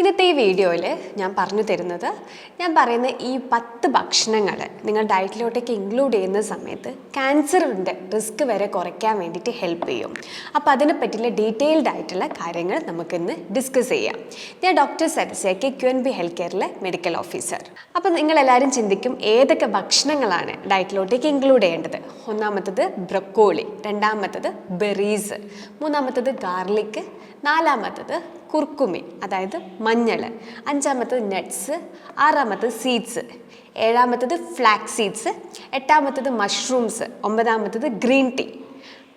ഇന്നത്തെ ഈ വീഡിയോയിൽ ഞാൻ പറഞ്ഞു തരുന്നത് ഞാൻ പറയുന്ന ഈ പത്ത് ഭക്ഷണങ്ങൾ നിങ്ങൾ ഡയറ്റിലോട്ടേക്ക് ഇൻക്ലൂഡ് ചെയ്യുന്ന സമയത്ത് ക്യാൻസറിന്റെ റിസ്ക് വരെ കുറയ്ക്കാൻ വേണ്ടിയിട്ട് ഹെൽപ്പ് ചെയ്യും. അപ്പോൾ അതിനെ പറ്റിയുള്ള ഡീറ്റെയിൽഡ് ആയിട്ടുള്ള കാര്യങ്ങൾ നമുക്കിന്ന് ഡിസ്കസ് ചെയ്യാം. ഞാൻ ഡോക്ടർ സരസയ്ക്ക് ക്യു എൻ ബി ഹെൽത്ത് കെയറിലെ മെഡിക്കൽ ഓഫീസർ അപ്പോൾ നിങ്ങളെല്ലാവരും ചിന്തിക്കും ഏതൊക്കെ ഭക്ഷണങ്ങളാണ് ഡയറ്റിലോട്ടേക്ക് ഇൻക്ലൂഡ് ചെയ്യേണ്ടത്? ഒന്നാമത്തത് ബ്രക്കോളി രണ്ടാമത്തത് ബെറീസ് മൂന്നാമത്തത് ഗാർലിക് നാലാമത്തത് കുർക്കുമി അതായത് മഞ്ഞൾ അഞ്ചാമത്തത് നട്ട്സ് ആറാമത്തത് സീഡ്സ് ഏഴാമത്തത് ഫ്ലാക്സ് സീഡ്സ് എട്ടാമത്തത് മഷ്റൂംസ് ഒമ്പതാമത്തത് ഗ്രീൻ ടീ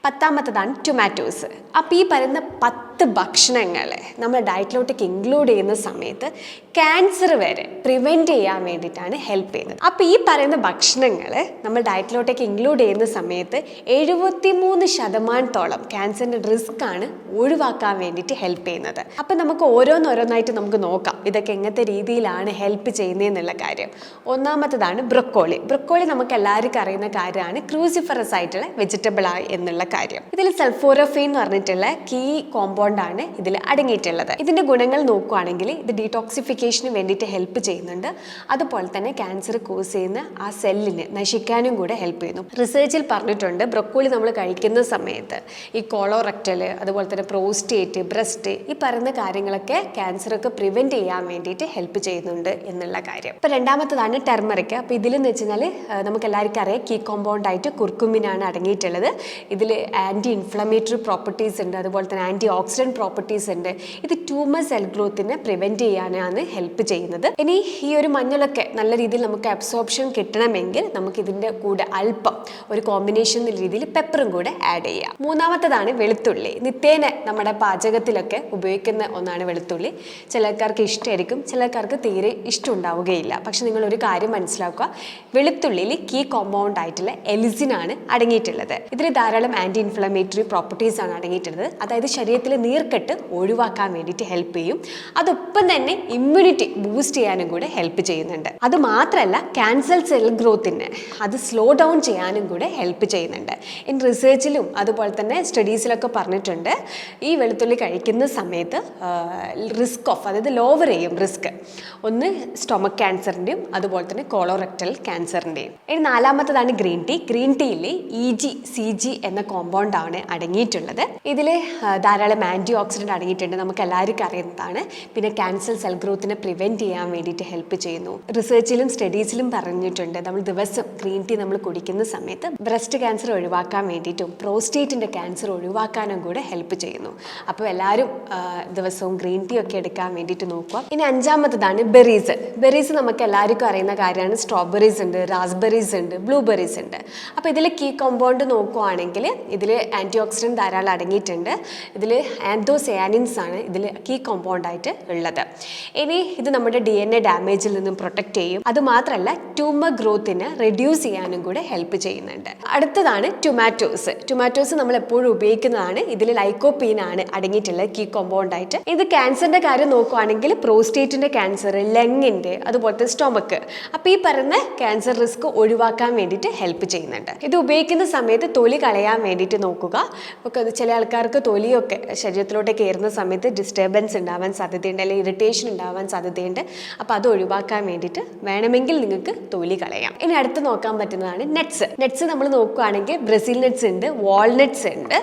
പത്താമത്തതാണ് ടൊമാറ്റോസ് അപ്പോൾ ഈ പറയുന്ന പത്ത് ഭക്ഷണങ്ങൾ നമ്മൾ ഡയറ്റിലോട്ടേക്ക് ഇൻക്ലൂഡ് ചെയ്യുന്ന സമയത്ത് ക്യാൻസർ വരെ പ്രിവെന്റ് ചെയ്യാൻ വേണ്ടിയിട്ടാണ് ഹെൽപ്പ് ചെയ്യുന്നത്. അപ്പോൾ ഈ പറയുന്ന ഭക്ഷണങ്ങൾ നമ്മൾ ഡയറ്റിലോട്ടേക്ക് ഇൻക്ലൂഡ് ചെയ്യുന്ന സമയത്ത് എഴുപത്തി മൂന്ന് ശതമാനത്തോളം ക്യാൻസറിന്റെ റിസ്ക് ആണ് ഒഴിവാക്കാൻ വേണ്ടിയിട്ട് ഹെൽപ്പ് ചെയ്യുന്നത്. അപ്പോൾ നമുക്ക് ഓരോന്നോരോന്നായിട്ട് നമുക്ക് നോക്കാം. ഇതൊക്കെ എങ്ങനത്തെ രീതിയിലാണ് ഹെൽപ്പ് ചെയ്യുന്നതെന്നുള്ള കാര്യം. ഒന്നാമത്തതാണ് ബ്രൊക്കോളി. ബ്രൊക്കോളി നമുക്ക് എല്ലാവർക്കും അറിയുന്ന കാര്യമാണ് ക്രൂസിഫറസ് ആയിട്ടുള്ള വെജിറ്റബിൾ ആയി എന്നുള്ള കാര്യം. ഇതിൽ സൾഫോറഫീൻ എന്ന് പറഞ്ഞിട്ടുള്ള കീ കോമ്പൗണ്ട് ആണ് ഇതിൽ അടങ്ങിയിട്ടുള്ളത്. ഇതിന്റെ ഗുണങ്ങൾ നോക്കുകയാണെങ്കിൽ ഇത് ഡീടോക്സിഫിക്കേഷന് വേണ്ടിയിട്ട് ഹെൽപ്പ് ചെയ്യുന്നുണ്ട്. അതുപോലെ തന്നെ ക്യാൻസർ കോസ് ചെയ്യുന്ന ആ സെല്ലിന് നശിക്കാനും കൂടെ ഹെൽപ്പ് ചെയ്യുന്നു. റിസർച്ചിൽ പറഞ്ഞിട്ടുണ്ട് ബ്രൊക്കോളി നമ്മൾ കഴിക്കുന്ന സമയത്ത് ഈ കോളോറക്റ്റൽ അതുപോലെ തന്നെ പ്രോസ്റ്റേറ്റ് ബ്രസ്റ്റ് ഈ പറയുന്ന കാര്യങ്ങളൊക്കെ ക്യാൻസറൊക്കെ പ്രിവെന്റ് ചെയ്യാൻ വേണ്ടിയിട്ട് ഹെൽപ്പ് ചെയ്യുന്നുണ്ട് എന്നുള്ള കാര്യം. ഇപ്പോൾ രണ്ടാമത്തതാണ് ടെർമറിക് അപ്പോൾ ഇതിലെന്ന് വെച്ച് കഴിഞ്ഞാൽ നമുക്ക് എല്ലാവർക്കും അറിയാം കീ കോമ്പൗണ്ട് ആയിട്ട് കുർക്കുമിനാണ് അടങ്ങിയിട്ടുള്ളത്. ഇതിൽ ആന്റി ഇൻഫ്ലമേറ്ററി പ്രോപ്പർട്ടീസ് ഉണ്ട്. അതുപോലെ തന്നെ ആന്റി പ്രോപ്പർട്ടീസ് ഉണ്ട്. ഇത് ട്യൂമർ സെൽ ഗ്രോത്തിനെ പ്രിവെന്റ് ചെയ്യാനാണ് ഹെൽപ്പ് ചെയ്യുന്നത്. ഇനി ഈ ഒരു മഞ്ഞളൊക്കെ നല്ല രീതിയിൽ നമുക്ക് അബ്സോർപ്ഷൻ കിട്ടണമെങ്കിൽ നമുക്ക് ഇതിന്റെ കൂടെ അല്പം ഒരു കോമ്പിനേഷൻ എന്ന രീതിയിൽ പെപ്പറും കൂടെ ആഡ് ചെയ്യാം. മൂന്നാമത്തതാണ് വെളുത്തുള്ളി. നിത്യേന നമ്മുടെ പാചകത്തിലൊക്കെ ഉപയോഗിക്കുന്ന ഒന്നാണ് വെളുത്തുള്ളി. ചിലക്കാർക്ക് ഇഷ്ടമായിരിക്കും ചിലക്കാർക്ക് തീരെ ഇഷ്ടം ഉണ്ടാവുകയില്ല പക്ഷെ നിങ്ങൾ ഒരു കാര്യം മനസ്സിലാക്കുക. വെളുത്തുള്ളിയിൽ കീ കോമ്പൗണ്ട് ആയിട്ടുള്ള എലിസിനാണ് അടങ്ങിയിട്ടുള്ളത്. ഇതിൽ ധാരാളം ആന്റി ഇൻഫ്ലമേറ്ററി പ്രോപ്പർട്ടീസ് ആണ് അടങ്ങിയിട്ടുള്ളത്. അതായത് ശരീരത്തിലെ നീർക്കെട്ട് ഒഴിവാക്കാൻ വേണ്ടിയിട്ട് ഹെൽപ്പ് ചെയ്യും. അതൊപ്പം തന്നെ ഇമ്മ്യൂണിറ്റി ബൂസ്റ്റ് ചെയ്യാനും കൂടെ ഹെൽപ്പ് ചെയ്യുന്നുണ്ട്. അത് മാത്രമല്ല ക്യാൻസർ സെൽ ഗ്രോത്തിന് അത് സ്ലോ ഡൗൺ ചെയ്യാനും കൂടെ ഹെൽപ്പ് ചെയ്യുന്നുണ്ട്. ഇൻ റിസർച്ചിലും അതുപോലെ തന്നെ സ്റ്റഡീസിലൊക്കെ പറഞ്ഞിട്ടുണ്ട്. ഈ വെളുത്തുള്ളി കഴിക്കുന്ന സമയത്ത് റിസ്ക് ഓഫ് അതായത് ലോവർ ചെയ്യും റിസ്ക് ഒന്ന് സ്റ്റൊമക് ക്യാൻസറിന്റെയും അതുപോലെ തന്നെ കോളോറക്ടൽ ക്യാൻസറിന്റെയും ഇനി നാലാമത്തതാണ് ഗ്രീൻ ടീ ഗ്രീൻ ടീയിൽ ഇ ജി സി ജി എന്ന കോമ്പൗണ്ട് ആണ് അടങ്ങിയിട്ടുള്ളത്. ഇതിൽ ധാരാളം ആന്റി ഓക്സിഡന്റ് അടങ്ങിയിട്ടുണ്ട്. നമുക്ക് എല്ലാവർക്കും പിന്നെ ക്യാൻസർ സെൽ ഗ്രോത്തിനെ പ്രിവെന്റ് ചെയ്യാൻ വേണ്ടിയിട്ട് ഹെൽപ്പ് ചെയ്യുന്നു. റിസർച്ചിലും സ്റ്റഡീസിലും പറഞ്ഞിട്ടുണ്ട്. നമ്മൾ ദിവസം ഗ്രീൻ ടീ നമ്മൾ കുടിക്കുന്ന സമയത്ത് ബ്രസ്റ്റ് ക്യാൻസർ ഒഴിവാക്കാൻ വേണ്ടിയിട്ടും പ്രോസ്റ്റേറ്റിന്റെ ക്യാൻസർ ഒഴിവാക്കാനും കൂടെ ഹെൽപ്പ് ചെയ്യുന്നു. അപ്പോൾ എല്ലാവരും ദിവസവും ഗ്രീൻ ടീ ഒക്കെ എടുക്കാൻ വേണ്ടിയിട്ട് നോക്കുക. ഇനി അഞ്ചാമത്തതാണ് ബെറീസ് ബെറീസ് നമുക്ക് എല്ലാവർക്കും അറിയുന്ന കാര്യമാണ്. സ്ട്രോബെറീസ് ഉണ്ട് റാസ്ബെറീസ് ഉണ്ട് ബ്ലൂബെറീസ് ഉണ്ട്. അപ്പോൾ ഇതിൽ കീ കോമ്പൗണ്ട് നോക്കുവാണെങ്കിൽ ഇതിൽ ആന്റി ഓക്സിഡന്റ് ധാരാളം അടങ്ങിയിട്ടുണ്ട്. ഇതിൽ ആൻതോസയാനിൻസ് ആണ്. ഇതിൽ കീ കോമ്പൗണ്ട് ആയിട്ട് ഉള്ളത്. ഇനി ഇത് നമ്മുടെ ഡി എൻ എ ഡാമേജിൽ നിന്നും പ്രൊട്ടക്റ്റ് ചെയ്യും. അത് മാത്രമല്ല ട്യൂമർ ഗ്രോത്തിന് റെഡ്യൂസ് ചെയ്യാനും കൂടെ ഹെൽപ്പ് ചെയ്യുന്നുണ്ട്. അടുത്തതാണ് ടൊമാറ്റോസ് ടൊമാറ്റോസ് നമ്മൾ എപ്പോഴും ഉപയോഗിക്കുന്നതാണ്. ഇതിൽ ലൈക്കോപ്പീൻ ആണ് അടങ്ങിയിട്ടുള്ള കീ കോമ്പൗണ്ട് ആയിട്ട്. ഇത് ക്യാൻസറിന്റെ കാര്യം നോക്കുവാണെങ്കിൽ പ്രോസ്റ്റേറ്റിന്റെ ക്യാൻസർ ലങ്ങിന്റെ അതുപോലത്തെ സ്റ്റൊമക്ക് അപ്പൊ ഈ പറയുന്ന ക്യാൻസർ റിസ്ക് ഒഴിവാക്കാൻ വേണ്ടിയിട്ട് ഹെൽപ്പ് ചെയ്യുന്നുണ്ട്. ഇത് ഉപയോഗിക്കുന്ന സമയത്ത് തൊലി കളയാൻ വേണ്ടിയിട്ട് നോക്കുക. ചില ആൾക്കാർക്ക് തൊലിയൊക്കെ ശരീരത്തിലോട്ട് കയറുന്ന സമയത്ത് ഡിസ്റ്റർബൻസ് ഉണ്ടാവാൻ സാധ്യതയുണ്ട് അല്ലെങ്കിൽ ഇറിറ്റേഷൻ ഉണ്ടാവാൻ സാധ്യതയുണ്ട്. അപ്പോൾ അത് ഒഴിവാക്കാൻ വേണ്ടിയിട്ട് വേണമെങ്കിൽ നിങ്ങൾക്ക് തൊലി കളയാം. ഇനി അടുത്ത് നോക്കാൻ പറ്റുന്നതാണ് നെറ്റ്സ് നെറ്റ്സ് നമ്മൾ നോക്കുകയാണെങ്കിൽ ബ്രസീൽ നെറ്റ്സ് ഉണ്ട് വാൾനട്ട്സ് ഉണ്ട്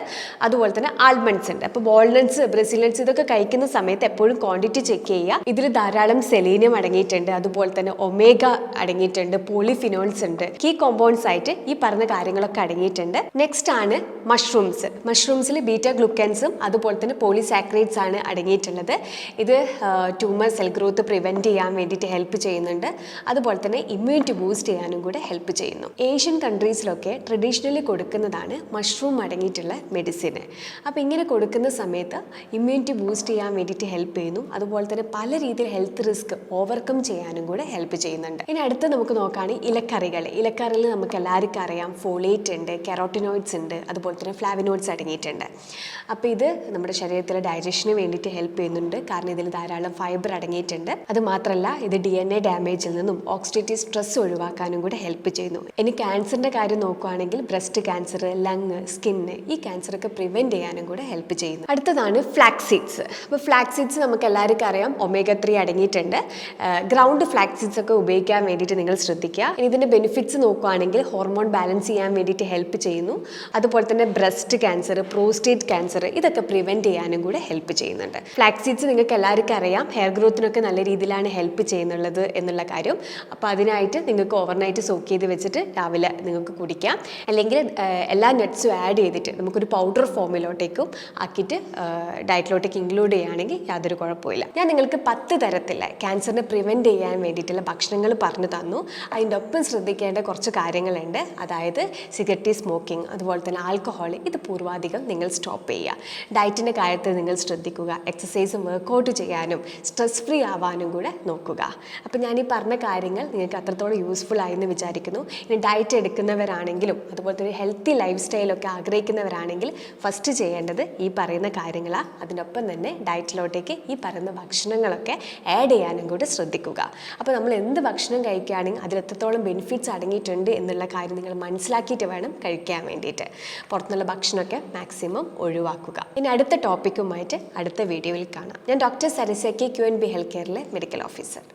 അതുപോലെ തന്നെ ആൽമണ്ട്സ് ഉണ്ട്. അപ്പോൾ വാൾനട്ട്സ് ബ്രസീൽ നെറ്റ്സ് ഇതൊക്കെ കഴിക്കുന്ന സമയത്ത് എപ്പോഴും ക്വാണ്ടിറ്റി ചെക്ക് ചെയ്യുക. ഇതിൽ ധാരാളം സെലീനിയം അടങ്ങിയിട്ടുണ്ട് അതുപോലെ തന്നെ ഒമേഗ അടങ്ങിയിട്ടുണ്ട് പോളിഫിനോൾസ് ഉണ്ട്. കീ കോമ്പൗണ്ട്സ് ആയിട്ട് ഈ പറഞ്ഞ കാര്യങ്ങളൊക്കെ അടങ്ങിയിട്ടുണ്ട്. നെക്സ്റ്റ് ആണ് മഷ്റൂംസ് മഷ്റൂംസിൽ ബീറ്റ ഗ്ലൂക്കൻസും അതുപോലെ തന്നെ പോളിസാക്രേറ്റ്സ് ആണ് അടങ്ങിയിട്ടുള്ളത് ഇത് ട്യൂമർ സെൽ ഗ്രോത്ത് പ്രിവെന്റ് ചെയ്യാൻ വേണ്ടിയിട്ട് ഹെൽപ്പ് ചെയ്യുന്നുണ്ട്. അതുപോലെ തന്നെ ഇമ്മ്യൂണിറ്റി ബൂസ്റ്റ് ചെയ്യാനും കൂടെ ഹെൽപ്പ് ചെയ്യുന്നു. ഏഷ്യൻ കൺട്രീസിലൊക്കെ ട്രഡീഷണലി കൊടുക്കുന്നതാണ് മഷ്റൂം അടങ്ങിയിട്ടുള്ള മെഡിസിന് അപ്പോൾ ഇങ്ങനെ കൊടുക്കുന്ന സമയത്ത് ഇമ്മ്യൂണിറ്റി ബൂസ്റ്റ് ചെയ്യാൻ വേണ്ടിയിട്ട് ഹെൽപ്പ് ചെയ്യുന്നു. അതുപോലെ തന്നെ പല രീതിയിൽ ഹെൽത്ത് റിസ്ക് ഓവർകം ചെയ്യാനും കൂടെ ഹെൽപ്പ് ചെയ്യുന്നുണ്ട്. ഇനി അടുത്ത് നമുക്ക് നോക്കുകയാണെങ്കിൽ ഇലക്കറികൾ. ഇലക്കറിയിൽ നമുക്ക് എല്ലാവർക്കും അറിയാം ഫോളേറ്റ് ഉണ്ട് കെറോട്ടിനോയിഡ്സ് ഉണ്ട് അതുപോലെ തന്നെ ഫ്ലാവിനോയിഡ്സ് അടങ്ങിയിട്ടുണ്ട്. അപ്പോൾ ഇത് നമ്മുടെ ശരീരത്തിലെ ഡൈജഷന് വേണ്ടിയിട്ട് ഹെൽപ്പ് ചെയ്യുന്നുണ്ട്. കാരണം ഇതിൽ ധാരാളം ഫൈബർ അടങ്ങിയിട്ടുണ്ട്. അത് മാത്രമല്ല ഇത് ഡി എൻ എ ഡാമേജിൽ നിന്നും ഓക്സിഡേറ്റീവ് സ്ട്രെസ് ഒഴിവാക്കാനും കൂടെ ഹെൽപ്പ് ചെയ്യുന്നു. ഇനി ക്യാൻസറിന്റെ കാര്യം നോക്കുകയാണെങ്കിൽ ബ്രസ്റ്റ് ക്യാൻസർ ലങ് സ്കിന്ന് ഈ ക്യാൻസറൊക്കെ പ്രിവെന്റ് ചെയ്യാനും കൂടെ ഹെൽപ്പ് ചെയ്യുന്നു. അടുത്തതാണ് ഫ്ലാക്സീഡ്സ് അപ്പോൾ ഫ്ലാക്സീഡ്സ് നമുക്ക് എല്ലാവർക്കും അറിയാം. ഒമേഗ ത്രീ അടങ്ങിയിട്ടുണ്ട്. ഗ്രൗണ്ട് ഫ്ലാക്സീഡ്സ് ഒക്കെ ഉപയോഗിക്കാൻ വേണ്ടിയിട്ട് നിങ്ങൾ ശ്രദ്ധിക്കുക. ഇനി ഇതിന്റെ ബെനിഫിറ്റ്സ് നോക്കുകയാണെങ്കിൽ ഹോർമോൺ ബാലൻസ് ചെയ്യാൻ വേണ്ടിയിട്ട് ഹെൽപ്പ് ചെയ്യുന്നു. അതുപോലെ തന്നെ ബ്രസ്റ്റ് ക്യാൻസർ പ്രോസ്റ്റേറ്റ് ക്യാൻസർ ഇതൊക്കെ പ്രിവെന്റ് ചെയ്യാനും കൂടെ ഹെൽപ്പ് ചെയ്യുന്നുണ്ട്. ഫ്ലാക്സ് സീഡ്സ് നിങ്ങൾക്ക് എല്ലാവർക്കും അറിയാം ഹെയർ ഗ്രോത്തിനൊക്കെ നല്ല രീതിയിലാണ് ഹെൽപ്പ് ചെയ്യുന്നുള്ളത് എന്നുള്ള കാര്യം. അപ്പോൾ അതിനായിട്ട് നിങ്ങൾക്ക് ഓവർനൈറ്റ് സോക്ക് ചെയ്ത് വെച്ചിട്ട് രാവിലെ നിങ്ങൾക്ക് കുടിക്കാം. അല്ലെങ്കിൽ എല്ലാ നട്ട്സും ആഡ് ചെയ്തിട്ട് നമുക്കൊരു പൗഡർ ഫോമിലോട്ടേക്കും ആക്കിയിട്ട് ഡയറ്റിലോട്ടേക്ക് ഇൻക്ലൂഡ് ചെയ്യുകയാണെങ്കിൽ യാതൊരു കുഴപ്പമില്ല ഞാൻ നിങ്ങൾക്ക് പത്ത് തരത്തിലെ ക്യാൻസറിനെ പ്രിവെന്റ് ചെയ്യാൻ വേണ്ടിയിട്ടുള്ള ഭക്ഷണങ്ങൾ പറഞ്ഞു തന്നു. അതിന്റെ ഒപ്പം ശ്രദ്ധിക്കേണ്ട കുറച്ച് കാര്യങ്ങളുണ്ട്. അതായത് സിഗരറ്റ് സ്മോക്കിംഗ് അതുപോലെ തന്നെ ആൽക്കഹോൾ ഇത് പൂർവാധികം നിങ്ങൾ സ്റ്റോപ്പ് ചെയ്യുക. ഡയറ്റിന്റെ കാര്യത്തിൽ നിങ്ങൾ ശ്രദ്ധിക്കുക എക്സസൈസും വർക്കൗട്ട് ചെയ്യാനും സ്ട്രെസ് ഫ്രീ ആവാനും കൂടെ നോക്കുക. അപ്പോൾ ഞാൻ ഈ പറഞ്ഞ കാര്യങ്ങൾ നിങ്ങൾക്ക് അത്രത്തോളം യൂസ്ഫുൾ ആയെന്ന് വിചാരിക്കുന്നു. ഇനി ഡയറ്റ് എടുക്കുന്നവരാണെങ്കിലും അതുപോലെ തന്നെ ഹെൽത്തി ലൈഫ് സ്റ്റൈലൊക്കെ ആഗ്രഹിക്കുന്നവരാണെങ്കിൽ ഫസ്റ്റ് ചെയ്യേണ്ടത് ഈ പറയുന്ന കാര്യങ്ങളാണ് അതിനൊപ്പം തന്നെ ഡയറ്റിലോട്ടേക്ക് ഈ പറയുന്ന ഭക്ഷണങ്ങളൊക്കെ ആഡ് ചെയ്യാനും കൂടി ശ്രദ്ധിക്കുക. അപ്പോൾ നമ്മൾ എന്ത് ഭക്ഷണം കഴിക്കുകയാണെങ്കിൽ അതിൽ എത്രത്തോളം ബെനിഫിറ്റ്സ് അടങ്ങിയിട്ടുണ്ട് എന്നുള്ള കാര്യം നിങ്ങൾ മനസ്സിലാക്കിയിട്ട് വേണം കഴിക്കാൻ വേണ്ടിയിട്ട്. പുറത്തുനിന്നുള്ള ഭക്ഷണമൊക്കെ മാക്സിമം ഒഴിവാക്കുക. ഇനി അടുത്ത ടോപ്പിക്കുമായിട്ട് അടുത്ത വീഡിയോയിൽ കാണാം. ഞാൻ ഡോക്ടർ സരസ്യക്ക് ക്യു. എൻ. ബി. ഹെൽത്ത് കെയറിലെ മെഡിക്കൽ ഓഫീസർ